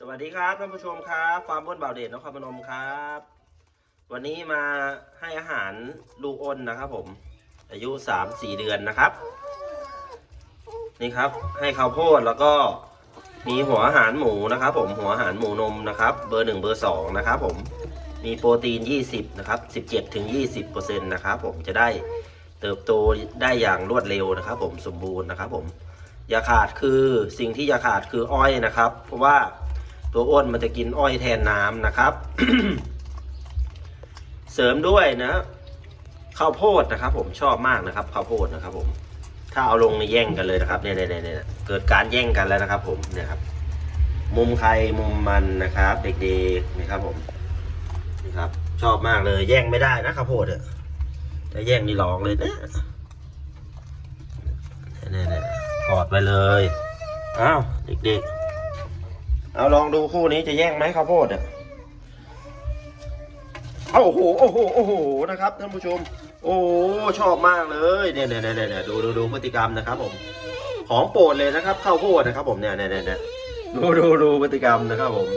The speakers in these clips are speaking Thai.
สวัสดีครับท่านผู้ชมครับฟาร์มบ้นบ่าวเดชนครพนมครับ วันนี้มาให้อาหารลูกอ้นนะครับ ผม อายุสามสี่เดือนนะครับ นี่ครับ ให้ข้าวโพดแล้วก็มีหัวอาหารหมูนะครับ ผมหัวอาหารหมูนมนะครับ เบอร์หนึ่งเบอร์สองนะครับ ผมมีโปรตีน 20 นะครับ 17ถึง20เปอร์เซ็นต์นะครับผมจะได้เติบโตได้อย่างรวดเร็วนะครับ ผมสมบูรณ์นะครับ ผมอย่าขาดคือสิ่งที่อย่าขาดคืออ้อยนะครับ เพราะว่า ตัวอ้นมันจะกินอ้อยแทนน้ำนะครับ เสริมด้วยนะข้าวโพดนะครับ ผมชอบมากนะครับข้าวโพดนะครับ ผม ถ้าเอาลงในแย่งกันเลยนะครับเนี่ยเนี่ยเนี่ยเกิดการแย่งกันแล้วนะครับ ผมเนี่ยครับ มุมใครมุมมันนะครับ เด็กๆนี่ครับ ผมนี่ครับ ชอบมากเลยแย่งไม่ได้นะข้าวโพดอะถ้าแย่งนี่ร้องเลยนะเนี่ยเนี่ยกอดไปเลยอ้าวเด็กๆ เอาลองดูคู่นี้จะแย่งไหมข้าวโพดอะโอ้โห โอ้โห โอ้โห นะครับท่านผู้ชม โอ้ชอบมากเลย เนี่ยเนี่ยเนี่ยเนี่ยดูดูดูพฤติกรรมนะครับผม ของโปรดเลยนะครับข้าวโพดนะครับผมเนี่ยเนี่ยเนี่ยเนี่ยดูดูดูพฤติกรรมนะครับผม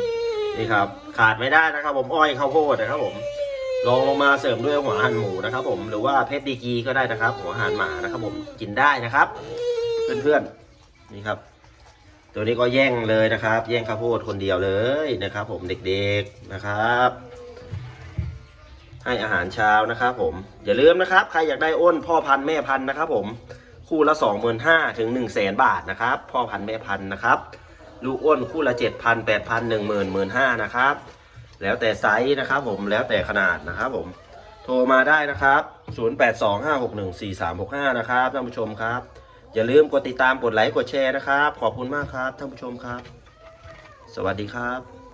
นี่ครับ ขาดไม่ได้นะครับ ผม อ้อยข้าวโพดนะครับผมลองลงมาเสริมด้วยหัวหันหมูนะครับ ผม หรือว่าเพชรดีกีก็ได้นะครับ หัวหันหมานะครับ ผม กินได้นะครับ เพื่อนๆ นี่ครับ ตัวนี้ก็แย่งเลยนะครับ แย่งข้าวโพดคนเดียวเลยนะครับ ผมเด็กๆนะครับ ให้อาหารเช้านะครับ ผมอย่าลืมนะครับ ใครอยากได้อ้นพ่อพันธุ์แม่พันธุ์นะครับ ผมคู่ละ 25,000ถึง1 0 0 0 0แบาทนะครับ พ่อพันธุ์แม่พันธุ์นะครับลูกอ้นคู่ละ 7,000 8,000 1 0 0 0 0 0นะครับ แล้วแต่ไซส์นะครับ ผมแล้วแต่ขนาดนะครับ ผมโทรมาได้นะครับ 0825614365 นะครับท่านผู้ชมครับ อย่าลืมกดติดตามกดไลค์กดแชร์นะครับ ขอบคุณมากครับท่านผู้ชมครับ สวัสดีครับ